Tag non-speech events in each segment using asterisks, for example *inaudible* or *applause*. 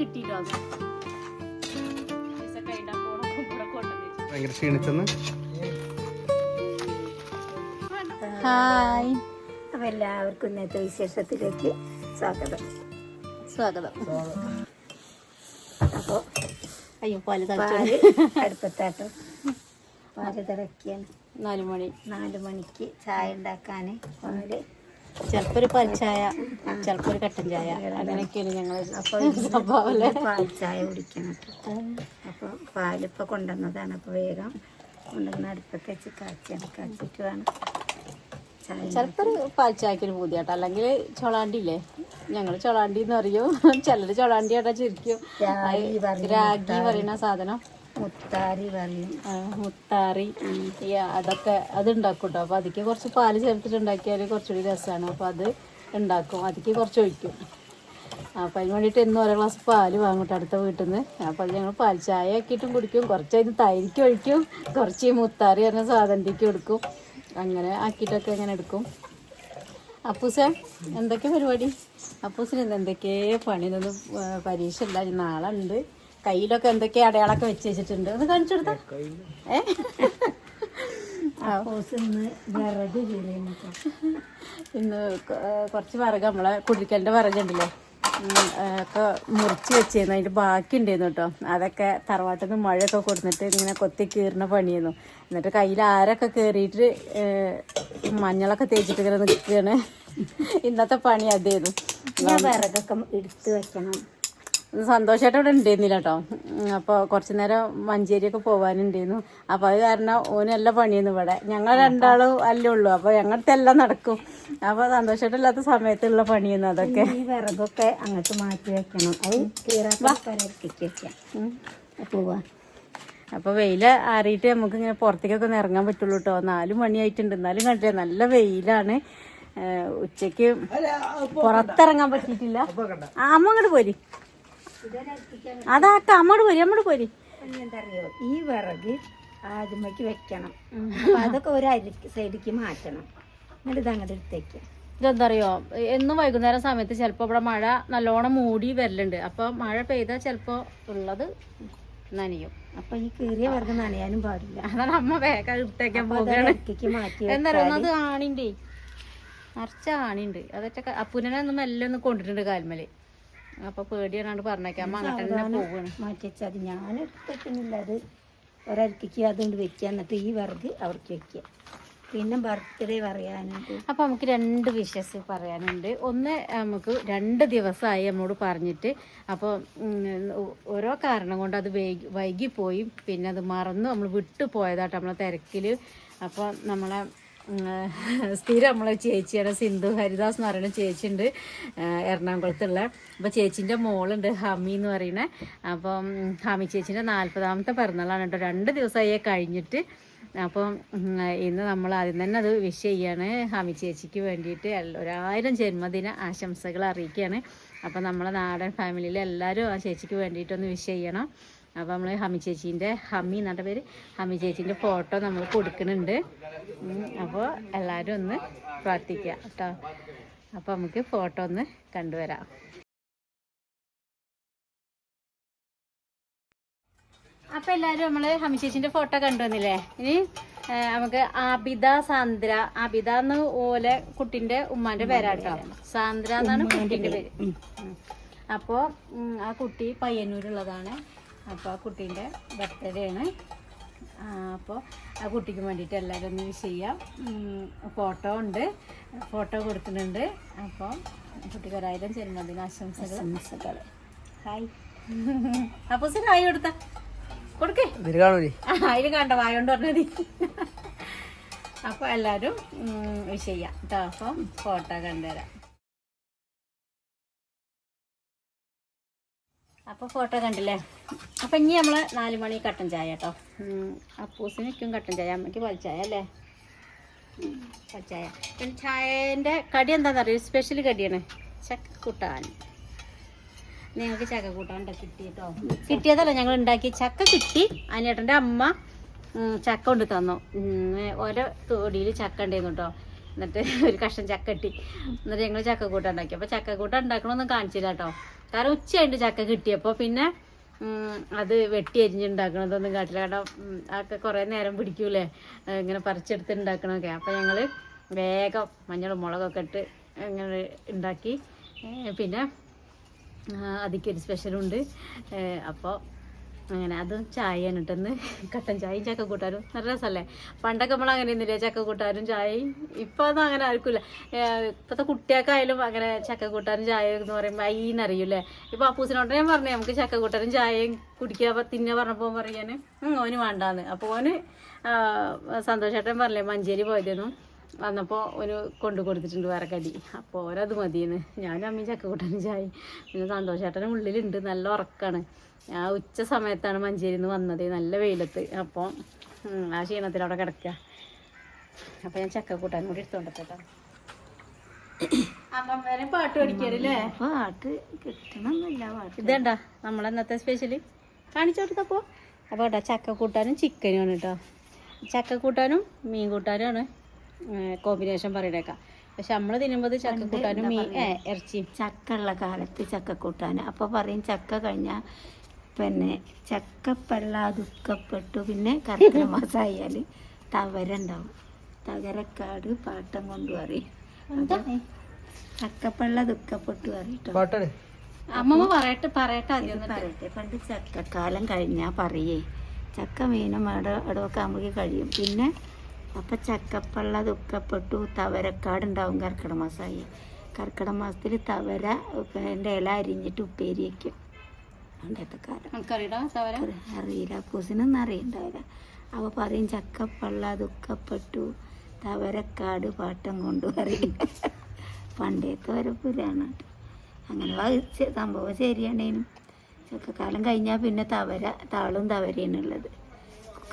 കിട്ടിയിട്ടോ ഭയങ്കര ക്ഷീണിച്ചെന്ന്? ഹായ്. അപ്പം എല്ലാവർക്കും ഇന്നത്തെ വിശേഷത്തിലേക്ക് സ്വാഗതം. സ്വാഗതം. അപ്പോൾ അയ്യോ പാൽ പാൽ അടുപ്പത്താട്ടോ. പാൽ തിളക്കിയാണ് നാല് മണി. നാല് മണിക്ക് ചായ ഉണ്ടാക്കാൻ പാൽ ചിലപ്പോ ഒരു പൽച്ചായ ചിലപ്പോ ഒരു കട്ടൻ ചായ അങ്ങനെയൊക്കെയാണ് ഞങ്ങൾ അപ്പോൾ സ്വഭാവം അപ്പൊ പാലിപ്പൊ ചായ കുടിക്കണം അപ്പോൾ പാലിപ്പോൾ കൊണ്ടുവന്നതാണ്. അപ്പോൾ വേഗം കൊണ്ടുവന്ന് അടുപ്പത്ത് വെച്ച് കാച്ചിയാണ് കാച്ചിട്ട് വേണം ചായ ചിലപ്പോ ഒരു പാൽച്ചായക്ക് ഒരു പൂതിയാട്ടോ. അല്ലെങ്കിൽ ചൊളാണ്ടി ഇല്ലേ? ഞങ്ങൾ ചൊളാണ്ടി എന്ന് പറയും. ചിലര് ചൊളാണ്ടി ആട്ടാ ചിരിക്കും. രാഗി പറയുന്ന സാധനം. മുത്താരി പറയും. മുത്താറി അതൊക്കെ അത് ഉണ്ടാക്കും കേട്ടോ അപ്പോൾ അതിക്ക് കുറച്ച് പാൽ ചേർത്തിട്ട് ഉണ്ടാക്കിയാൽ കുറച്ചുകൂടി രസമാണ് അപ്പോൾ അത് ഉണ്ടാക്കും. അതിക്ക് കുറച്ച് ഒഴിക്കും. അപ്പം അതിന് വേണ്ടിയിട്ട് എന്നും ഓരോ ഗ്ലാസ് പാൽ വാങ്ങട്ടെ അടുത്ത വീട്ടിൽ നിന്ന് അപ്പോൾ അത് ഞങ്ങൾ പാൽ ചായ ആക്കിയിട്ടും കുടിക്കും. കുറച്ച് അതിന് തൈരിക്ക് ഒഴിക്കും. കുറച്ച് ഈ മുത്താറി പറഞ്ഞ സാധനത്തേക്ക് കൊടുക്കും. അങ്ങനെ ആക്കിയിട്ടൊക്കെ അങ്ങനെ എടുക്കും. അപ്പൂസ എന്തൊക്കെ പരിപാടി? അപ്പൂസിന് എന്തൊക്കെ പണി? ഇതൊന്നും പരീക്ഷ ഇല്ല നാളെ ഉണ്ട്. കയ്യിലൊക്കെ എന്തൊക്കെ അടയാളൊക്കെ വെച്ച് വെച്ചിട്ടുണ്ട്? ഒന്ന് കാണിച്ചു കൊടുത്താ? ഇന്ന് കുറച്ച് വിറക് നമ്മളെ കുടിക്കലിന്റെ വിറകുണ്ടല്ലോ. ഒക്കെ മുറിച്ച് വെച്ചിരുന്നു അതിന്റെ ബാക്കി ഉണ്ടായിരുന്നു കേട്ടോ. അതൊക്കെ തറവാട്ടിൽ നിന്ന് മഴയൊക്കെ കൊടുത്തിട്ട് ഇങ്ങനെ കൊത്തി കീറുന്ന പണിയായിരുന്നു എന്നിട്ട് കയ്യിൽ ആരൊക്കെ കയറിയിട്ട് മഞ്ഞളൊക്കെ തേച്ചിട്ട് ഇങ്ങനെ നിൽക്കുകയാണ് ഇന്നത്തെ പണി അതായിരുന്നു ഞാൻ വിറകൊക്കെ എടുത്ത് വെക്കണം. സന്തോഷമായിട്ട് ഇവിടെ ഉണ്ടായിരുന്നില്ല കേട്ടോ അപ്പോൾ കുറച്ച് നേരം മഞ്ചേരിയൊക്കെ പോകാനുണ്ടായിരുന്നു അപ്പോൾ അത് കാരണം ഓനല്ല പണിയൊന്നും ഇവിടെ. ഞങ്ങൾ രണ്ടാളും അല്ലേ ഉള്ളൂ. അപ്പോൾ ഞങ്ങളുടെ എല്ലാം നടക്കും. അപ്പോൾ സന്തോഷമായിട്ടില്ലാത്ത സമയത്തുള്ള പണിയൊന്നും അതൊക്കെ. ഈ വിറകൊക്കെ അങ്ങോട്ട് മാറ്റി വെക്കണം. അത് പോവാ. അപ്പോൾ വെയിൽ ആറിയിട്ട് നമുക്ക് ഇങ്ങനെ പുറത്തേക്കൊക്കെ ഒന്ന് ഇറങ്ങാൻ പറ്റുള്ളൂ കേട്ടോ നാല് മണിയായിട്ടുണ്ട്. എന്നാലും കണ്ടില്ലേ നല്ല വെയിലാണ്. ഉച്ചയ്ക്ക് പുറത്തിറങ്ങാൻ പറ്റിയിട്ടില്ല. ആ, അമ്മ അങ്ങോട്ട് പോരി. അതാക്ക അമ്മോട് പോരി അമ്മോട് പോരി. അറിയോ ഈ വിറക് ആദ്യമേക്ക് വെക്കണം. അപ്പൊ അതൊക്കെ ഒരു അരിക്ക് സൈഡിക്ക് മാറ്റണം. എന്നിട്ട് ഇത് അങ്ങോട്ട് എടുത്തേക്കാം. ഇതെന്താ അറിയോ എന്നും വൈകുന്നേരം സമയത്ത് ചിലപ്പോൾ ഇവിടെ മഴ നല്ലോണം മൂടി വരലുണ്ട്. അപ്പോൾ മഴ പെയ്താൽ ചിലപ്പോൾ ഉള്ളത് നനയും. അപ്പൊ ഈ കീറിയ വിറക് നനയാനും പാടില്ല. അതാണ് അമ്മ വേഗം എടുത്തേക്കാൻ പോകുകയാണ് പറയുക അത് ആണിണ്ടേ നിറച്ച ആണിണ്ട്. അതൊക്കെ അപ്പുനെ ഒന്ന് മെല്ലെ ഒന്ന് കൊണ്ടിട്ടുണ്ട് കാൽമൽ. അപ്പൊ പേടിയാണ് പറഞ്ഞേക്കാം അങ്ങോട്ട് തന്നെ പോവാണ്. ഞാൻ എടുത്തിട്ടില്ല അത് ഒരരിക്ക് അതുകൊണ്ട് വെക്കുക. എന്നിട്ട് ഈ വിറക് അവർക്ക് വെക്കുക. പിന്നെ ബർത്ത്ഡേ പറയാനുണ്ട്. അപ്പോൾ നമുക്ക് രണ്ട് വിഷസ് പറയാനുണ്ട്. ഒന്ന് നമുക്ക് രണ്ട് ദിവസമായി നമ്മോട് പറഞ്ഞിട്ട് അപ്പോൾ ഓരോ കാരണം കൊണ്ട് അത് വൈകി വൈകിപ്പോയി. പിന്നെ അത് മറന്നു നമ്മൾ വിട്ടു പോയതാട്ടോ നമ്മളെ തിരക്കിൽ അപ്പോൾ നമ്മളെ സ്ഥിരം നമ്മളെ ചേച്ചിയാണ് സിന്ധു ഹരിദാസ് എന്ന് പറയുന്ന ചേച്ചിയുണ്ട്. എറണാകുളത്തുള്ള. അപ്പോൾ ചേച്ചീന്റെ മോളുണ്ട് ഹമി എന്ന് പറയുന്നത് അപ്പം ഹമി ചേച്ചീന്റെ നാൽപ്പതാമത്തെ പിറന്നാളാണ് കേട്ടോ. രണ്ട് ദിവസമായി കഴിഞ്ഞിട്ട്. അപ്പം ഇന്ന് നമ്മൾ ആദ്യം തന്നെ അത് വിഷ് ചെയ്യാണ് ഹമി ചേച്ചിക്ക് വേണ്ടിയിട്ട്. ഒരായിരം ജന്മദിന ആശംസകൾ അറിയിക്കുകയാണ്. അപ്പം നമ്മളെ നാടൻ ഫാമിലിയിൽ എല്ലാവരും ആ ചേച്ചിക്ക് വേണ്ടിയിട്ടൊന്ന് വിഷ് ചെയ്യണം. അപ്പോൾ നമ്മൾ ഹമി ചേച്ചീന്റെ ഹമ്മി എന്നിട്ട് പേര്? ഹമി ചേച്ചീന്റെ ഫോട്ടോ നമ്മൾ കൊടുക്കുന്നുണ്ട്. അപ്പോൾ എല്ലാവരും ഒന്ന് പ്രാർത്ഥിക്കുക കേട്ടോ അപ്പോൾ നമുക്ക് ഫോട്ടോ ഒന്ന് കണ്ടുവരാം. അപ്പൊ എല്ലാവരും നമ്മൾ ഹമി ചേച്ചിന്റെ ഫോട്ടോ കണ്ടുവന്നില്ലേ? ഇനി നമുക്ക് ആബിദ സാന്ദ്ര. ആബിദ എന്ന് ഓലെ കുട്ടിന്റെ ഉമ്മാന്റെ പേരാട്ടോ. സാന്ദ്ര എന്നാണ് കുട്ടിന്റെ പേര്. അപ്പോ ആ കുട്ടി പയ്യന്നൂരുള്ളതാണ്. അപ്പൊ ആ കുട്ടീന്റെ ബർത്ത്ഡേ ആണ്. അപ്പോൾ ആ കുട്ടിക്ക് വേണ്ടിയിട്ട് എല്ലാവരും ഒന്ന് വിഷ് ചെയ്യാം. ഫോട്ടോ ഉണ്ട്. ഫോട്ടോ കൊടുത്തിട്ടുണ്ട്. അപ്പോൾ കുട്ടിക്ക് ഒരായിരം ജന്മദിന ആശംസകൾ. ആശംസകൾ. ഹായ് *laughs* അപ്പൊ ഹായ് കൊടുത്ത. കൊടുക്കേ. അതിൽ കണ്ട വായോണ്ട് പറഞ്ഞതി അപ്പോൾ എല്ലാരും വിഷ് ചെയ്യാം. കേട്ടോ അപ്പം ഫോട്ടോ കണ്ടുതരാം. അപ്പൊ ഫോട്ടോ കണ്ടില്ലേ? അപ്പൊ ഇനി നമ്മൾ നാല് മണി കട്ടൻ ചായ കേട്ടോ അപ്പൂസിനൊക്കും കട്ടൻ ചായ അമ്മയ്ക്ക് പൽച്ചായ അല്ലേ? പൽച്ചായ പിന്നെ ചായന്റെ കടി എന്താണെന്ന് അറിയോ സ്പെഷ്യൽ കടിയാണ് ചക്കൂട്ടാൻ നിങ്ങൾക്ക് ചക്ക കൂട്ടാൻ കിട്ടിയിട്ടോ? കിട്ടിയതല്ല ഞങ്ങൾ ഉണ്ടാക്കി. ചക്ക കിട്ടി അനിയേട്ടന്റെ അമ്മ ചക്ക കൊണ്ട് തന്നു. ഓരോ തൊടിയിൽ ചക്ക ഉണ്ടായിരുന്നു കേട്ടോ എന്നിട്ട് ഒരു കഷ്ണം ചക്ക കിട്ടി. എന്നിട്ട് ഞങ്ങൾ ചക്ക കൂട്ട അപ്പോൾ ചക്ക കൂട്ട കാണിച്ചില്ല കേട്ടോ കാരണം ഉച്ചയായിട്ട് ചക്ക കിട്ടിയപ്പോൾ പിന്നെ അത് വെട്ടി അരിഞ്ഞുണ്ടാക്കണതൊന്നും കാട്ടില്ല. കാരണം അതൊക്കെ കുറേ നേരം പിടിക്കൂലേ? ഇങ്ങനെ പറിച്ചെടുത്ത് ഉണ്ടാക്കണമൊക്കെ അപ്പം ഞങ്ങൾ വേഗം മഞ്ഞളും മുളകൊക്കെ ഇട്ട് അങ്ങനെ ഉണ്ടാക്കി പിന്നെ അതിക്കൊരു സ്പെഷ്യലുണ്ട് അപ്പോൾ അങ്ങനെ അതും ചായ ഇട്ടെന്ന്. കട്ടൻ ചായയും ചക്ക കൂട്ടാനും നല്ല രസമല്ലേ? പണ്ടൊക്കെ നമ്മൾ അങ്ങനെ ഒന്നുമില്ല ചക്ക കൂട്ടാനും ചായയും? ഇപ്പം അതൊന്നും അങ്ങനെ ആർക്കില്ല ഇപ്പോഴത്തെ കുട്ടികൾക്കായാലും അങ്ങനെ ചക്ക കൂട്ടാനും ചായ എന്ന് പറയുമ്പോൾ അയ്യെന്നറിയൂലേ ഇപ്പൊ അപ്പൂസിനോട് ഞാൻ പറഞ്ഞു നമുക്ക് ചക്ക കൂട്ടാനും ചായയും കുടിക്കുക തിന്നെ പറഞ്ഞപ്പോൾ പറയാൻ ഓന് വേണ്ടാന്ന്. അപ്പോൾ ഓന് സന്തോഷേട്ടൻ പറഞ്ഞില്ലേ മഞ്ചേരി പോയതെന്നും. വന്നപ്പോൾ ഒരു കൊണ്ടു കൊടുത്തിട്ടുണ്ട് വേറെ കടി. അപ്പോൾ ഓരത് മതിയെന്ന്. ഞാനും അമ്മയും ചക്ക കൂട്ടാനും ചായ പിന്നെ സന്തോഷേട്ടനും ഉള്ളിലുണ്ട്. നല്ല ഉറക്കാണ്. ആ ഉച്ച സമയത്താണ് മഞ്ചേരിയിൽ നിന്ന് വന്നത്. നല്ല വെയിലത്ത്. അപ്പോൾ ആ ക്ഷീണത്തിൽ അവിടെ കിടക്കുക അപ്പോൾ ഞാൻ ചക്ക കൂട്ടാൻ കൂടി എടുത്തോണ്ടോ അമ്മമ്മേനെ പാട്ട് പഠിക്കാറില്ലേ? പാട്ട് കിട്ടണമെന്നില്ല പാട്ട്. ഇതേണ്ടാ നമ്മളന്നത്തെ സ്പെഷ്യൽ കാണിച്ചു കൊടുത്തപ്പോ അപ്പോൾ കേട്ടോ ചക്ക കൂട്ടാനും ചിക്കനുമാണ് കേട്ടോ ചക്ക കൂട്ടാനും മീൻ കൂട്ടാനുമാണ് കോമ്പിനേഷൻ പറയണേക്കാം. പക്ഷെ നമ്മൾ തിന്നുമ്പോൾ ചക്ക കൂട്ടാനും മീൻ ഇറച്ചിയും. ചക്ക ഉള്ള കാലത്ത് ചക്ക കൂട്ടാൻ അപ്പോൾ പറയും ചക്ക കഴിഞ്ഞാൽ പിന്നെ ചക്കപ്പള്ള ദുഃഖപ്പെട്ടു. പിന്നെ കർക്കിടക മാസമായാൽ തവരുണ്ടാവും. തകരക്കാട് പാട്ടം കൊണ്ടു എന്താ? ചക്കപ്പള്ള ദുഃഖപ്പെട്ടു അറിയിട്ടോ അമ്മമ്മ പറയട്ടെ പറയട്ടെ ആദ്യം പറയട്ടെ. പണ്ട് ചക്കക്കാലം കഴിഞ്ഞാ പറയേ. ചക്ക മീനും അട അടവൊക്കെ ആകുമ്പോഴേക്ക് കഴിയും. പിന്നെ അപ്പം ചക്കപ്പള്ള ദുഃഖപ്പെട്ടു തവരക്കാട് ഉണ്ടാവും കർക്കിടക മാസമായി കർക്കിടക മാസത്തിൽ തവര എന്റെ ഇല അരിഞ്ഞിട്ട് ഉപ്പേരി വയ്ക്കും പണ്ടത്തെ കാലം അറിയില്ല. കുസിനൊന്നും അറിയണ്ടാവില്ല. അവ പറയും ചക്കപ്പള്ള ദുഃഖപ്പെട്ടു. തവരക്കാട് പാട്ടം കൊണ്ടു പറയും. പണ്ടത്തെ ഒരു പുരാണം അങ്ങനെ സംഭവം ശരിയാണേനും. ചക്കക്കാലം കഴിഞ്ഞാൽ പിന്നെ തവര താളും തവരയാണ് ഉള്ളത്.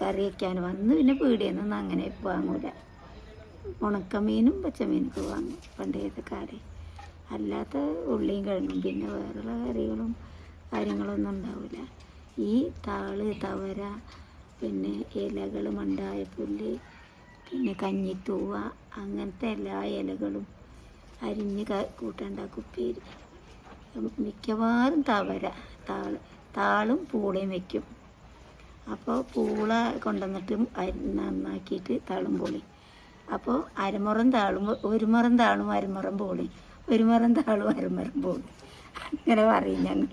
കറി വയ്ക്കാൻ വന്ന് പിന്നെ പീടിയെന്നൊന്നും അങ്ങനെ വാങ്ങൂല. ഉണക്കമീനും പച്ചമീനൊക്കെ വാങ്ങും പണ്ടേത്തെ കാലം അല്ലാത്ത ഉള്ളിയും കിഴങ്ങും പിന്നെ വേറെയുള്ള കറികളും കാര്യങ്ങളൊന്നും ഉണ്ടാവില്ല. ഈ താൾ തവര പിന്നെ ഇലകൾ മണ്ടായപ്പുല്ല് പിന്നെ കഞ്ഞിത്തൂവ അങ്ങനത്തെ എല്ലാ ഇലകളും അരിഞ്ഞ് കൂട്ടേണ്ട കുപ്പേരി മിക്കവാറും തവര താൾ താളും പൂളയും വെക്കും. അപ്പോൾ പൂള കൊണ്ടുവന്നിട്ട് നന്നാക്കിയിട്ട് താളും പൂളി. അപ്പോൾ അരമുറം താളും ഒരു മുറം താളും അരമുറം പൂളി. ഒരു മുറം താളും അരമുറം പൂളി. അങ്ങനെ പറയും ഞങ്ങൾ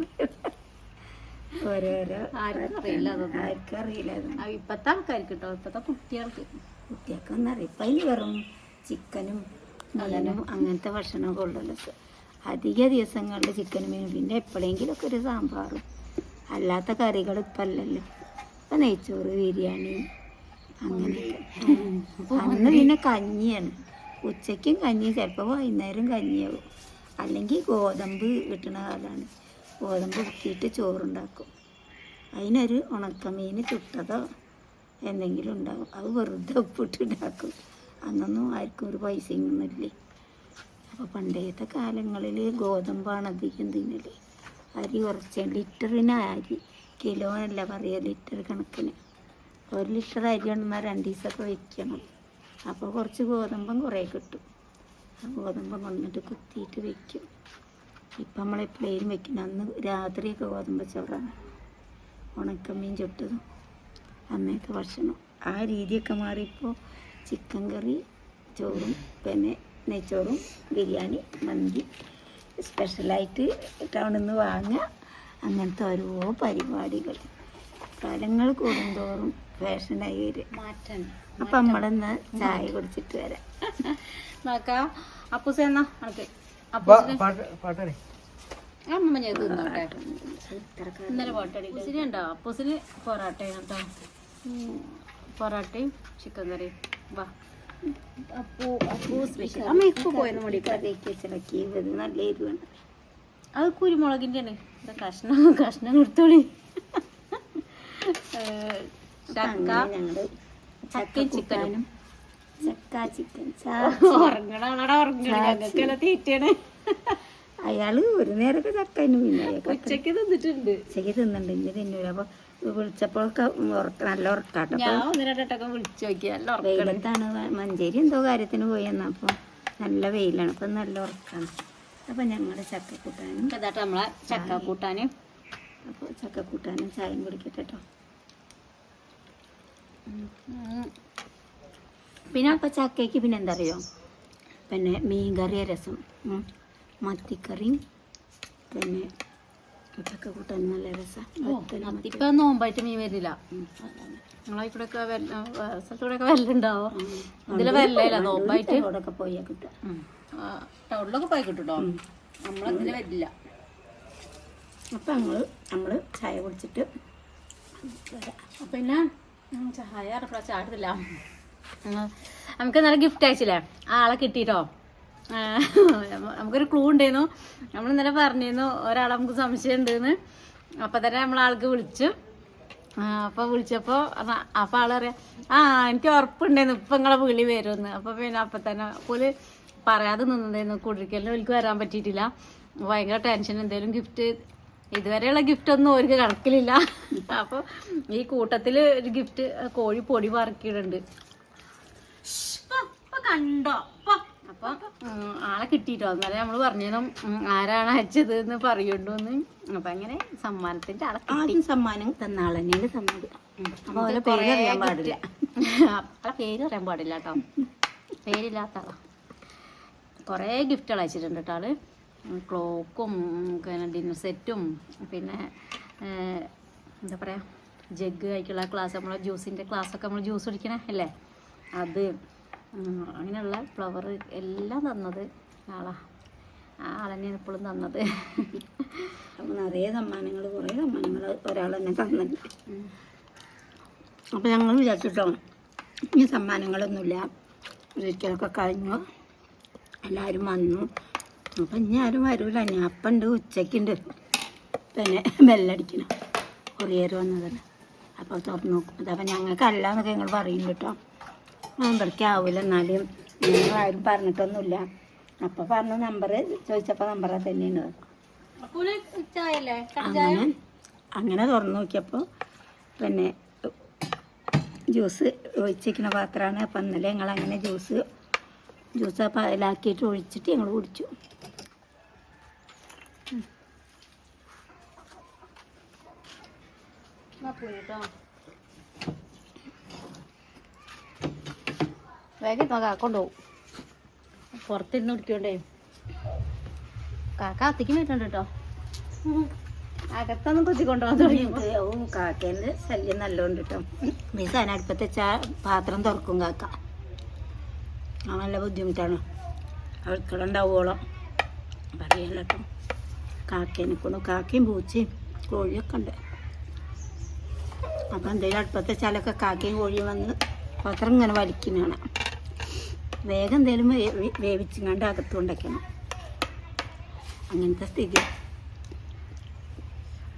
ഓരോരോ ആർക്കും അറിയില്ല അതൊന്നും. ആർക്കും അറിയില്ല അതൊന്നും. ആ, ഇപ്പത്തെ ആൾക്കാർക്ക് കേട്ടോ ഇപ്പത്തെ കുട്ടികൾക്ക്. കുട്ടികൾക്കൊന്നും അറിയാം ഇപ്പം അതിന് വെറും ചിക്കനും മീനും അങ്ങനത്തെ ഭക്ഷണമൊക്കെ ഉള്ളല്ലോ. അധിക ദിവസങ്ങളിൽ ചിക്കനും മീനും പിന്നെ എപ്പോഴെങ്കിലുമൊക്കെ ഒരു സാമ്പാറും. അല്ലാത്ത കറികൾ ഇപ്പം അല്ലല്ലോ. ഇപ്പം നെയ്ച്ചോറ് ബിരിയാണി അങ്ങനെയൊക്കെ. അന്ന് പിന്നെ കഞ്ഞിയാണ്. ഉച്ചയ്ക്കും കഞ്ഞി ചിലപ്പോൾ വൈകുന്നേരം കഞ്ഞിയാവും. അല്ലെങ്കിൽ ഗോതമ്പ് കിട്ടുന്ന കാലമാണ് ഗോതമ്പ് കുത്തിയിട്ട് ചോറുണ്ടാക്കും. അതിനൊരു ഉണക്കമീൻ ചുട്ടതോ എന്തെങ്കിലും ഉണ്ടാവും. അത് വെറുതെ ഉപ്പിട്ടുണ്ടാക്കും അന്നൊന്നും ആർക്കും ഒരു പൈസയൊന്നുമില്ലേ അപ്പോൾ പണ്ടത്തെ കാലങ്ങളിൽ ഗോതമ്പാണ് അധികം തിന്നൽ. അരി കുറച്ച് ലിറ്ററിന് അരി കിലോനല്ല പറയുക ലിറ്റർ കണക്കിന്. ഒരു ലിറ്റർ അരി ഉണ്ടെന്നാൽ രണ്ട് ദിവസമൊക്കെ വെക്കണം. അപ്പോൾ കുറച്ച് ഗോതമ്പം കുറേ കിട്ടും. ആ ഗോതമ്പം കൊണ്ടിട്ട് കുത്തിയിട്ട് വെക്കും. ഇപ്പം നമ്മളെപ്പോഴേലും വെക്കണം അന്ന് രാത്രിയൊക്കെ ഗോതമ്പ് ചോറാണ് ഉണക്കമീൻ ചുട്ടതും അന്നത്തെ ഭക്ഷണം ആ രീതിയൊക്കെ മാറിയപ്പോൾ ചിക്കൻ കറി ചോറും പിന്നെ നെയ്ച്ചോറും ബിരിയാണി മന്തി സ്പെഷ്യലായിട്ട് ടൗണിൽ നിന്ന് വാങ്ങുക അങ്ങനത്തെ ഓരോ പരിപാടികൾ കാലങ്ങൾ കൂടുന്തോറും ഫാഷനായി വരും മാറ്റാൻ അപ്പം നമ്മളിന്ന് ചായ കുടിച്ചിട്ട് വരാം നോക്കാം അപ്പൂസ എന്നാ അപ്പൂസിന് അമ്മ ഞാൻ തിന്നോട്ടെ ഇന്നലെ പൊറോട്ട അപ്പൂസിന് ഉണ്ടോ? അപ്പൂസിന് പൊറോട്ടയാണ് കേട്ടോ ഉം, പൊറോട്ടയും ചിക്കൻ കറിയും. വാ. അപ്പൂ അപ്പൂ സ്പെഷ്യൽ അമ്മ ഇപ്പൊ പോയെന്ന് മടി കറിയൊക്കെ ചിലക്കി ഇത് നല്ല എരിവാണ്. അത് കുരുമുളകിന്റെ ആണ്. ഇത് കഷ്ണം കഷ്ണം കൊടുത്തോളി. ചക്ക ചക്കയും ചിക്കനും. ചക്ക ചിക്കൻ *laughs* അയാൾ ഒരു നേരമൊക്കെ ചക്കനും പിന്നെ *laughs* ഉച്ചയ്ക്ക് തിന്നിട്ടുണ്ട്. ഉച്ചയ്ക്ക് തിന്നുന്നുണ്ട് ഇനി തിന്നൂല. അപ്പൊ വിളിച്ചപ്പോഴൊക്കെ നല്ല ഉറക്കാട്ടോ. വെയിലത്താണ് മഞ്ചേരി എന്തോ കാര്യത്തിന് പോയി എന്നാ. അപ്പൊ നല്ല വെയിലാണ്. അപ്പൊ നല്ല ഉറക്കാണ്. അപ്പൊ ഞങ്ങളുടെ ചക്കക്കൂട്ടാനും കൂട്ടാനും നമ്മളെ ചക്ക കൂട്ടാന് അപ്പോൾ ചക്കക്കൂട്ടാനും ചായയും കുടിക്കട്ടെ കേട്ടോ പിന്നെ അപ്പം ചക്കയ്ക്ക് പിന്നെ എന്താ അറിയോ പിന്നെ മീൻ കറിയ രസം. മത്തിക്കറിയും പിന്നെ കൂട്ടാൻ നല്ല രസം ഇപ്പൊ നോമ്പായിട്ട് മീൻ വരില്ല. നിങ്ങളെ ഇവിടെ ഒക്കെ സ്ഥലത്തൂടെ ഒക്കെ വെല്ലുണ്ടാവോ ഇതിൽ വെല്ലയില്ല നോമ്പായിട്ട്? പോയി കിട്ടും ടൗണിലൊക്കെ പോയി കിട്ടുട്ടോ? നമ്മളതിന് വരില്ല. അപ്പം ഞങ്ങൾ നമ്മൾ ചായ കുടിച്ചിട്ട് പിന്നെ ചായ അറപ്പ ചാടുന്നില്ല നമുക്ക് നല്ല ഗിഫ്റ്റ് അയച്ചില്ലേ? ആ ആളെ കിട്ടിയിട്ടോ നമുക്കൊരു ക്ലൂ ഉണ്ടായിരുന്നു. നമ്മൾ ഇന്നലെ പറഞ്ഞിരുന്നു ഒരാളെ നമുക്ക് സംശയം ഉണ്ടെന്ന്. അപ്പം തന്നെ നമ്മൾ ആൾക്ക് വിളിച്ചു. അപ്പോൾ വിളിച്ചപ്പോൾ വിളിച്ചപ്പോ അപ്പ- അപ്പൊ ആൾ പറയാ ആ എനിക്ക് ഉറപ്പുണ്ടായിരുന്നു ഇപ്പൊ നിങ്ങളെ വിളി വരുമെന്ന്. അപ്പോൾ പിന്നെ അപ്പൊ തന്നെ പോൽ പറയാതെ നിന്നതായിരുന്നു കുടിരിക്കലിന് എനിക്ക് വരാൻ പറ്റിയിട്ടില്ല. ഭയങ്കര ടെൻഷൻ എന്തെങ്കിലും ഗിഫ്റ്റ് ഇതുവരെയുള്ള ഗിഫ്റ്റ് ഒന്നും അവർക്ക് കണക്കിലില്ല. അപ്പോൾ ഈ കൂട്ടത്തിൽ ഒരു ഗിഫ്റ്റ് കോഴി പൊടി പറക്കിയിടുന്നുണ്ട് കണ്ടോ? അപ്പൊ ആളെ കിട്ടിട്ടോ. അന്നേരം നമ്മൾ പറഞ്ഞു ആരാണ് അയച്ചത് എന്ന് പറയണ്ടോന്ന് അപ്പൊ അങ്ങനെ സമ്മാനത്തിന്റെ ആളെ കിട്ടി. ആദ്യം സമ്മാനം തന്ന ആൾ തന്നെയാണ് തന്നത് അപ്പോൾ അവരെ പേര് അറിയാൻ പാടില്ല. *laughs* ആളെ പേര് പറയാൻ പാടില്ല കേട്ടോ. പേരില്ലാത്ത ആളാ. കുറേ ഗിഫ്റ്റുകൾ അയച്ചിട്ടുണ്ട് കേട്ടോ ആൾ. ക്ലോക്കും പിന്നെ ഡിന്നർ സെറ്റും പിന്നെ എന്താ പറയുക ജഗ് ആയിട്ടുള്ള ക്ലാസ് നമ്മളെ ക്ലാസ് ഒക്കെ നമ്മൾ ജ്യൂസ് കുടിക്കണേ അല്ലേ? അത് അങ്ങനെയുള്ള ഫ്ലവർ എല്ലാം തന്നത് ആളാ. ആ ആളെന്നെയാണ് ഇപ്പോഴും തന്നത്. അപ്പോൾ നിറയെ സമ്മാനങ്ങൾ കുറേ സമ്മാനങ്ങൾ ഒരാൾ തന്നെ തന്നിട്ടുണ്ട്. അപ്പോൾ ഞങ്ങൾ വിചാരിച്ചിട്ടോ ഈ സമ്മാനങ്ങളൊന്നുമില്ല. ഒരിക്കലൊക്കെ കഴിഞ്ഞു. എല്ലാവരും വന്നു. അപ്പം ഇനി ആരും വരൂല. ഞാൻ അപ്പം ഉണ്ട് ഉച്ചയ്ക്കുണ്ട്. പിന്നെ ബെല്ലടിക്കണം. കൊറിയർ വന്നതാണ്. അപ്പോൾ തുറന്നു നോക്കും. അതപ്പം ഞങ്ങൾക്കല്ല എന്നൊക്കെ ഞങ്ങൾ പറയും കേട്ടോ. നമ്പർക്ക് ആവില്ല എന്നാലും ഞങ്ങൾ ആരും പറഞ്ഞിട്ടൊന്നുമില്ല. അപ്പോൾ പറഞ്ഞ നമ്പർ ചോദിച്ചപ്പോൾ നമ്പർ തന്നെയാണ് അങ്ങനെ അങ്ങനെ തുറന്നു നോക്കിയപ്പോൾ പിന്നെ ജ്യൂസ് ഒഴിച്ചിരിക്കുന്ന പാത്രമാണ്. അപ്പം ഇന്നലെ ഞങ്ങൾ അങ്ങനെ ജ്യൂസ് ജ്യൂസ് പാലാക്കിയിട്ട് ഒഴിച്ചിട്ട് ഞങ്ങൾ കുടിച്ചു. വേഗം കാക്കൊണ്ട് കൊണ്ടുപോകും പുറത്തിരുന്ന് കുടിക്കണ്ടേ കാക്ക അത്തിക്ക് വരുന്നുണ്ട് കേട്ടോ. അകത്തൊന്നും കുത്തി കൊണ്ടുപോകാൻ തുടങ്ങി കാക്കേന്റെ ശല്യം നല്ലോണ്ട് കേട്ടോ. ഈ സാധനം അടുപ്പത്തെ പാത്രം തുറക്കും കാക്ക. ആ നല്ല ബുദ്ധിമുട്ടാണ്. അവൾക്കിടണ്ടാവോളം. പറയല്ല കേട്ടോ. കാക്കേനെ കൊണ്ട് കാക്കയും പൂച്ചയും കോഴിയൊക്കെ ഉണ്ട്. അപ്പം എന്തെങ്കിലും അടുപ്പത്തെ ചാലൊക്കെ കാക്കയും കോഴിയും വന്ന് പാത്രം ഇങ്ങനെ വലിക്കുന്നതാണ്. വേഗം എന്തേലും വേവിച്ചും കണ്ട് അകത്ത് കൊണ്ടൊക്കെയാണ് അങ്ങനത്തെ സ്ഥിതി.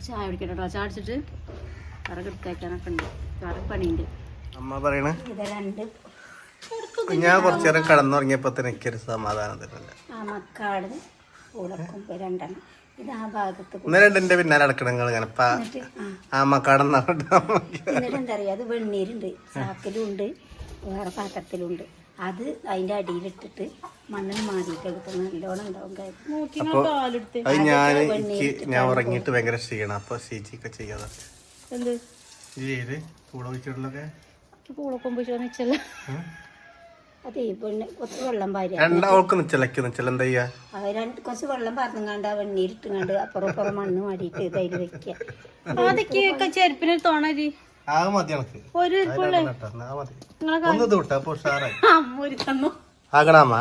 ചായ കുടിക്കട്ടോ കേട്ടോ ചായ അടിച്ചിട്ട് വിറക് എടുത്തേക്കാനൊക്കെ ഉണ്ട്. വേറെ പണിയുണ്ട്. അമ്മ പറയണ? ഇത് രണ്ട് ഞാൻ കുറച്ചു നേരം കടന്നുറങ്ങിയപ്പോ തന്നെ എനിക്കൊരു സമാധാനം തരുന്നില്ല. ആ മക്കാട് ഉളക്കൊമ്പ് രണ്ടെണ്ണം. ഇത് ആ ഭാഗത്ത് രണ്ടിന്റെ പിന്നാലെ അടക്കണങ്ങൾ ഇങ്ങനെ ആ. എന്നിട്ട് എന്താ അത് വെണ്ണീരുണ്ട്. ചാക്കിലും ഉണ്ട് വേറെ പാത്രത്തിലുണ്ട്. അത് അതിന്റെ അടിയിലിട്ടിട്ട് മണ്ണിൽ മാറിയിട്ട് എടുത്ത് നല്ലോണം ഉണ്ടാവും കാര്യം അത് ഞാൻ ഞാൻ ഉറങ്ങിയിട്ട് ഭയങ്കര ക്ഷീണം. അപ്പൊ ചെയ്യാതെ. വെച്ചിട്ടുള്ളൊക്കെ പൂളക്കൊമ്പ് അത് ഈ പെണ്ണ് കുറച്ച് വെള്ളം നിച്ചലക്ക് എന്താ ചെയ്യാ? രണ്ട് കുറച്ച് വെള്ളം ആ വെണ്ണീരിട്ടുങ്ങാണ്ട് അപ്പുറം ഇപ്പുറം മണ്ണ് മാടിയിട്ട് ഇതതിൽ വെക്കുക അതൊക്കെ ചെരുപ്പിന് തോണരി. ആ മതി എനക്ക്. ഒന്ന് അപ്പൊ ഉഷാറായി. തന്നു. ആകണമ്മ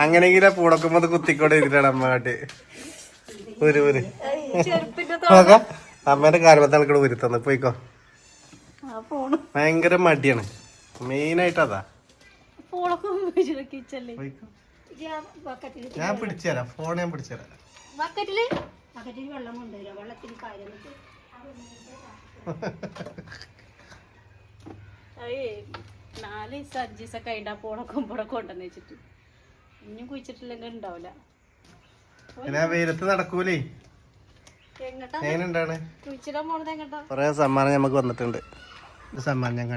അങ്ങനെങ്കിലെ പൂടക്കുമ്പോ കുത്തിക്കോടെ ഇരുന്നാണ് അമ്മ കാട്ടി ഒരു ഒരു. നോക്കാം. അമ്മേന്റെ കാലമത്തെ ആൾക്കൂടെ ഉരുത്തന്ന് പോയിക്കോ. ഭയങ്കര മടിയാണ്. മെയിൻ മെയിനായിട്ട് അതാ. ഞാൻ പിടിച്ചുതരാം. ഫോൺ ഞാൻ പിടിച്ചുതരാം. ബക്കറ്റിൽ ബക്കറ്റിൽ വെള്ളം കൊണ്ടുവരാം വെള്ളത്തിൽ കാര്യം നാല് ദിവസം അഞ്ച് ദിവസമൊക്കെ അതിന്റെ ആ പൂളക്കൊമ്പൂടെ കൊണ്ടുവന്ന് വെച്ചിട്ട്. ഇനിയും കുഴിച്ചിട്ടില്ലെങ്കിൽ ഉണ്ടാവില്ല വെയിലത്ത് നടക്കൂലേ? എങ്ങട്ടാ? എങ്ങനെയുണ്ടാണ് കുഴിച്ചിടാൻ പോണത് എങ്ങട്ടാ? കുറെ സമ്മാനം നമുക്ക് വന്നിട്ടുണ്ട്. ഒരു സമ്മാനം ഞാൻ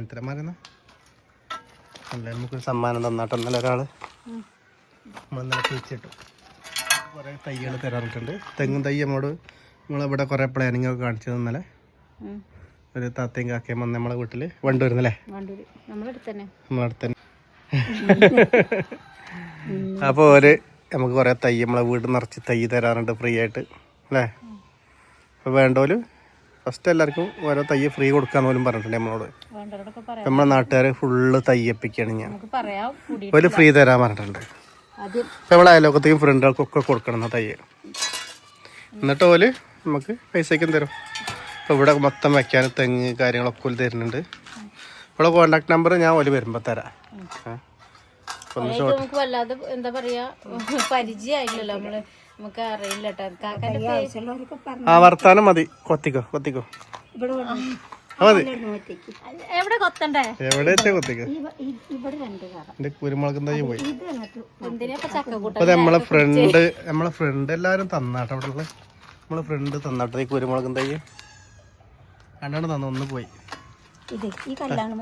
അല്ല നമുക്കൊരു സമ്മാനം ഒരാൾ കുഴിച്ചിട്ടു. കുറേ തൈകൾ തരാറുണ്ട്. തെങ്ങും തൈ നമ്മോട് നമ്മളിവിടെ കുറേ പ്ലാനിങ് ഒക്കെ കാണിച്ചു തന്നല്ലേ. ഒരു താത്തയും കാക്കയും വന്ന് നമ്മളെ വീട്ടിൽ വണ്ടുവരുന്നല്ലേ? വരുന്നല്ലേ നമ്മളടുത്ത് തന്നെ അപ്പോൾ ഒരു നമുക്ക് കുറേ തൈ നമ്മളെ വീട് നിറച്ച് തൈ തരാറുണ്ട് ഫ്രീ ആയിട്ട് അല്ലേ? അപ്പോൾ വേണ്ടോൽ ഫസ്റ്റ് എല്ലാവർക്കും ഓരോ തയ്യ ഫ്രീ കൊടുക്കാന്ന് പോലും പറഞ്ഞിട്ടുണ്ട് നമ്മളോട്. നമ്മളെ നാട്ടുകാർ ഫുള്ള് തയ്യപ്പിക്കുകയാണ് ഞാൻ. ഒരു ഫ്രീ തരാൻ പറഞ്ഞിട്ടുണ്ട്. നമ്മളെ അയലോക്കത്തേക്കും ഫ്രണ്ടുകൾക്കൊക്കെ കൊടുക്കണം എന്നാ തയ്യ. എന്നിട്ട് ഓൽ നമുക്ക് പൈസയ്ക്കും തരും. അപ്പോൾ ഇവിടെ മൊത്തം വെക്കാൻ തെങ്ങ് കാര്യങ്ങളൊക്കെ ഒരു തരുന്നുണ്ട്. ഇവിടെ കോണ്ടാക്ട് നമ്പർ ഞാൻ ഓൽ വരുമ്പോൾ തരാം. നമുക്ക് വല്ലാതെ എന്താ പറയാ പരിചയമായില്ലല്ലോ നമ്മൾ. നമുക്ക് അറിയില്ല കേട്ടോ. കാക്കന്റെ പേര് ആവശ്യമുള്ളവരൊക്കെ പറഞ്ഞു ആ വർത്താനം മതി. കൊത്തിക്കോ കൊത്തിക്കോ. മതി. എവിടെ കൊത്തണ്ടേ? കൊത്തിക്കോ? കുരുമുളകും തൈ പോയി? നമ്മളെ ഫ്രണ്ട് നമ്മളെ ഫ്രണ്ട് എല്ലാരും തന്നാട്ടോ അവിടെ നമ്മളെ ഫ്രണ്ട് തന്നാട്ടോ. ഈ കുരുമുളകും തൈ രണ്ടാണ് തന്നു ഒന്ന് പോയി. ഇത് ഈ കല്ലാണ്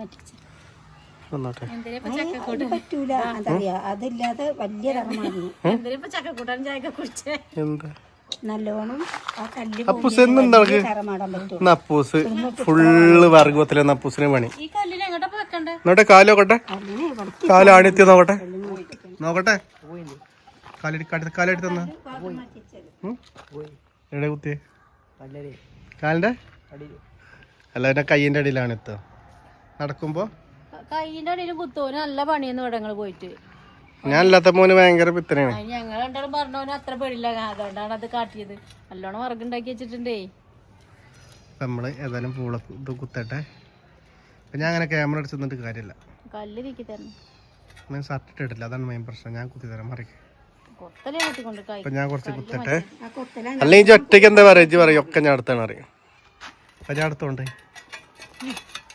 ചക്ക അത് പറ്റൂല. അതറിയാ അതില്ലാതെ വലിയ എന്താ? നല്ലോണം ആ കല്ല് അപ്പൂസ് പറ്റും. നപ്പൂസ് ഫുള്ള് വർഗത്തിലെ നപ്പൂസിന് പണി. ഈ കല്ലിന് എങ്ങോട്ടാ വെക്കണ്ടേ? നോട്ടെ കാൽ നോക്കട്ടെ. കാൽ ആണെത്തിയോ നോക്കട്ടെ. നോക്കട്ടെ. കാലെടുത്ത് കാലെടുത്ത് തന്ന. എവിടെ കുത്തിയേ? കാലിന്റെ? അല്ല എന്റെ കയ്യിന്റെ അടിയിലാണ് എത്തുക. നടക്കുമ്പോ? കൈയിന്റെ അടിയിൽ കുത്തോന് നല്ല പണിയെന്ന് ഇവിടെ പോയിട്ട്. ഞാൻ അല്ലാത്ത മോന് ഭയങ്കര പിത്തനാണ്. ഞങ്ങൾ രണ്ടാളും പറഞ്ഞോന് അത്ര പേടില്ല അതുകൊണ്ടാണ് അത് കാട്ടിയത്. നല്ലോണം വർഗുണ്ടാക്കി വെച്ചിട്ടുണ്ടേ. നമ്മൾ നമ്മൾ ഏതായാലും പൂള ഇത് കുത്തട്ടെ. ഞാൻ അങ്ങനെ ക്യാമറ തന്നിട്ട് കാര്യമില്ല. കല്ല് നീക്കി തരണം. ഞാൻ ഷർട്ട് ഇട്ടിട്ടില്ല അതാണ് മെയിൻ പ്രശ്നം. ഞാൻ കുത്തി തരാം മറിക്ക്. അപ്പൊ ഞാൻ കുറച്ച് കുത്തട്ടെ. അല്ലെങ്കിൽ ഒറ്റയ്ക്ക് എന്താ പറയാ? ഇജ്ജ് പറയും. ഒക്കെ ഞാൻ അടുത്താണ് അറിയാം അപ്പൊ ഞാൻ അടുത്തോണ്ട്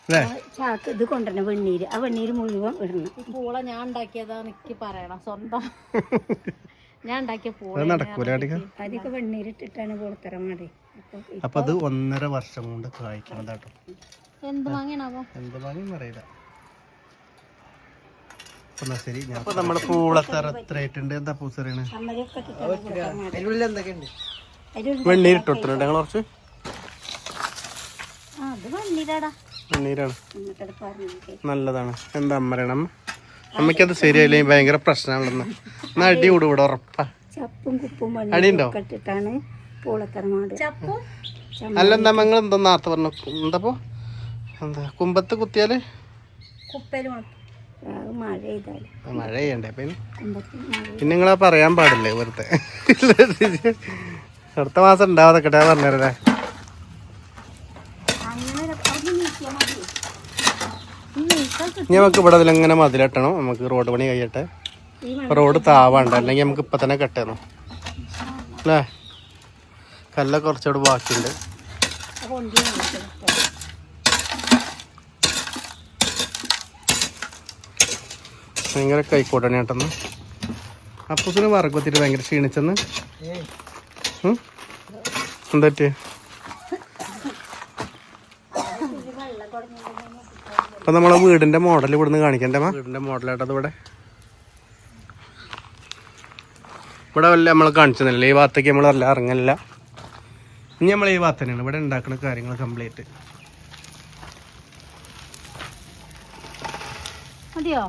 അല്ലേ ചാക്ക് ഇത് കൊണ്ടുവരണം വെണ്ണീര്. ആ വെണ്ണീര് മുഴുവൻ ഇടണം. പൂള ഞാൻ ഉണ്ടാക്കിയതാ എനിക്ക് പറയണം സ്വന്തം. *laughs* ഞാൻ ഉണ്ടാക്കിയ പൂള അത് നടക്കൂല അടിക്ക. വെണ്ണീര് വെണ്ണീരിട്ടിട്ടാണ് കൊടുത്തറമാടെ അപ്പൊ അപ്പൊ അത് ഒന്നര വർഷം കൊണ്ട് കായ്ക്കണതാട്ടോ എന്ത് വാങ്ങിയണാവോ എന്ത് വാങ്ങിയെന്ന് അറിയില്ല. ശരി അപ്പൊ നമ്മൾ പൂളത്തറ എത്ര ആയിട്ടുണ്ട്? എന്താ പൂസറിയാണ് ഇട്ടിട്ടാണ് കുറച്ച് ആ അത് വന്നില്ലടാ വെണ്ണീരാണ് എന്നിട്ടത് പറഞ്ഞു നല്ലതാണ്. എന്താ അമ്മ പറയണം അമ്മ? അമ്മയ്ക്കത് ശരിയല്ലേ? ഭയങ്കര പ്രശ്നമാണെന്ന്. എന്നാ അടി കൂടെ ഇവിടെ ഉറപ്പാ. ചപ്പും കുപ്പും അടിയുണ്ടോ? ഇട്ടിട്ടാണ് അല്ല എന്താ നിങ്ങൾ എന്താ നേരത്തെ പറഞ്ഞു? എന്താപ്പോ എന്താ കുമ്പത്ത് കുത്തിയാൽ? മഴ ചെയ്യണ്ടേ മഴ പിന്നെ നിങ്ങളാ പറയാൻ പാടില്ലേ വെറുതെ? *laughs* അടുത്ത മാസം ഉണ്ടാവാതെ കേട്ടാ പറഞ്ഞല്ലേ അങ്ങനെ അത് നീക്കിയാൽ മതി ഇനി നമുക്ക് ഇവിടെ ഇതിലെങ്ങനെ മതിലെട്ടണം? നമുക്ക് റോഡ് പണി കഴിയട്ടെ. റോഡ് താവാണ്ട്. അല്ലെങ്കിൽ നമുക്ക് ഇപ്പൊ തന്നെ കെട്ടണം അല്ലേ? കല്ല കുറച്ചുകൂടെ ബാക്കിയുണ്ട് ഭയങ്കര കൈക്കോട്ടണി ഏട്ടെന്ന് അപ്പൂസിന് വറക്കുത്തിട്ട് ഭയങ്കര ക്ഷീണിച്ചെന്ന്? എന്താ അപ്പൊ നമ്മളെ വീടിന്റെ മോഡൽ ഇവിടുന്ന് കാണിക്കണ്ടേ മാ? വീടിന്റെ മോഡലായിട്ടത് ഇവിടെ ഇവിടെ വല്ല നമ്മൾ കാണിച്ചതല്ലേ ഈ ഭാഗത്തേക്ക് നമ്മൾ വല്ല ഇറങ്ങല്ല ഇനി നമ്മൾ ഈ ഭാഗത്ത് തന്നെയാണ്. ഇവിടെ ഉണ്ടാക്കുന്ന കാര്യങ്ങൾ കംപ്ലീറ്റ് മതിയോ?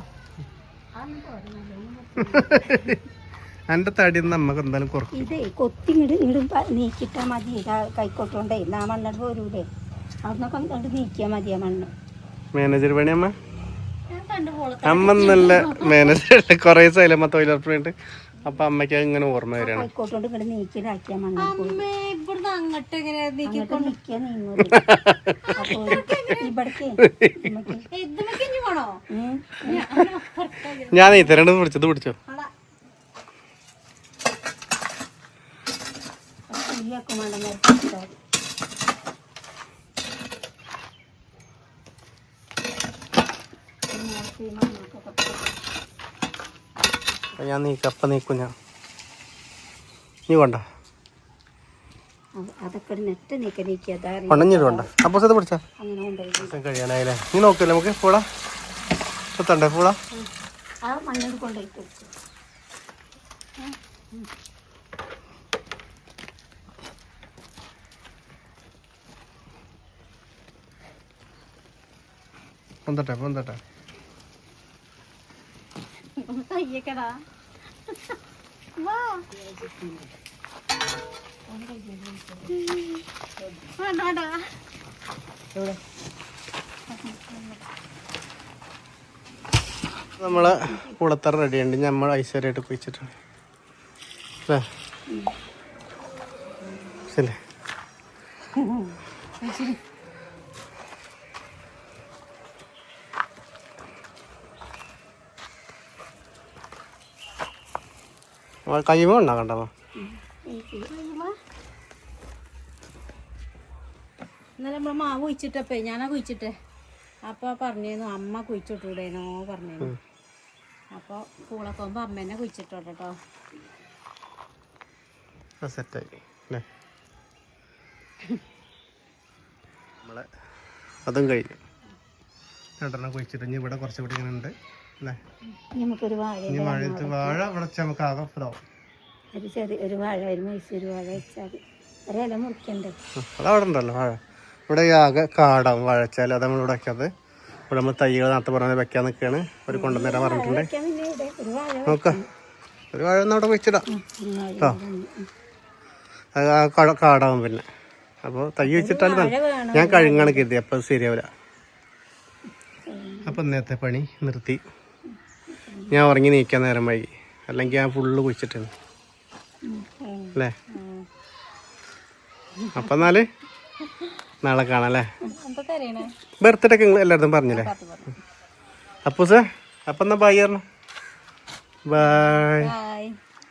*laughs* എന്റെ തടി നമ്മക്ക് എന്തായാലും കുറക്കും. ഇതേ കൊത്തി ഇങ്ങോട്ട് ഇങ്ങോട്ട് നീക്കിട്ടാ മതി. കൈക്കോട്ടോണ്ടേ നാ മണ്ണിട്ട് പോരൂലേ. അവിടെ നിന്നൊക്കെ നീക്കിയാ മതി ആ മണ്ണ്. മാനേജർ പണി അമ്മ? അമ്മ നല്ല മാനേജർ കുറേ സ്ഥലം തൊഴിലുറപ്പിനുണ്ട് അപ്പൊ അമ്മയ്ക്ക് ഇങ്ങനെ ഓർമ്മ വരികയാണ്. *laughs* ഞാൻ ഇങ്ങോട്ട് പിടിച്ചത് മണ്ണ് ഞാൻ നീക്ക അപ്പം നീക്കും ഞാൻ. നീ വേണ്ട ഉണഞ്ഞിട്ടുണ്ട് അപ്പോൾ ഇത് പിടിച്ചാ? കഴിയാനായില്ലേ? നീ നോക്കില്ലേ നമുക്ക്? പൂള? കുത്തണ്ടേ പൂള? പൊന്തട്ടെ പൊന്തട്ടെ. പൊന്തട്ടെ കയ്യക്കടാ വാ വേണ്ടാ നമ്മളെ കുളത്തറ റെഡിയുണ്ട്. നമ്മൾ ഐശ്വര്യമായിട്ട് കുഴിച്ചിട്ടാണ്. അല്ലേ? ശരി. കയ്യുമോ ഉണ്ടാകണ്ടോ ഇന്നലെ നമ്മളെ മാവ് കുഴിച്ചിട്ടപ്പേ ഞാനാ കുഴിച്ചിട്ടേ. അപ്പൊ പറഞ്ഞിരുന്നു അമ്മ കുഴിച്ചിട്ടൂടേനോ പറഞ്ഞു അപ്പൊ പൂളക്കൊമ്പ് അമ്മ കുഴിച്ചിട്ടോട്ടെ കേട്ടോ സെറ്റായി നമ്മളെ അതും കഴിഞ്ഞു. രണ്ടെണ്ണം കുഴിച്ചിട്ട് ഇനി ഇവിടെ കുറച്ചുകൂടി ഇങ്ങനെ ഉണ്ട്. അല്ലേ? നമുക്കൊരു വാഴ മഴയത്ത് വാഴ വിളച്ച് നമുക്ക് ആകെ ഫ്രോ ഒരു ചെറിയ ഒരു വാഴ ഒരു മൈസൂര് വാഴ വെച്ചാൽ ഒരില മുറിക്കണ്ടേ? അതവിടെ ഉണ്ടല്ലോ വാഴ. ഇവിടെ ആകെ കാടാവും വാഴച്ചാൽ അത് നമ്മൾ ഇവിടെ വെക്കാത് ഇവിടെ നമ്മൾ തൈകൾ നേരത്തെ പറഞ്ഞാൽ വെക്കാൻ നിൽക്കുകയാണ്. ഒരു കൊണ്ടുവന്നേരാൻ പറഞ്ഞിട്ടുണ്ട്. നോക്കാം. ഒരു വാഴ ഒന്ന് അവിടെ വെച്ചിടാം. കേട്ടോ അത് ആ കാ- കാടാവും പിന്നെ. അപ്പോൾ തൈ വെച്ചിട്ടാൽ ഞാൻ കഴുങ്ങാണ് കരുതി അപ്പോൾ ശരിയാവില്ല. അപ്പം ഇന്നത്തെ പണി നിർത്തി. ഞാൻ ഉറങ്ങി നീക്കാൻ നേരം വൈകി. അല്ലെങ്കിൽ ഞാൻ ഫുള്ള് കുഴിച്ചിട്ടുണ്ട് അല്ലേ? അപ്പം എന്നാൽ നാളെ കാണാം അല്ലേ? ബർത്ത്ഡേ ഒക്കെ നിങ്ങൾ എല്ലായിടത്തും പറഞ്ഞില്ലേ? അപ്പൂസേ അപ്പം എന്നാ ബൈ പറഞ്ഞു. ബൈ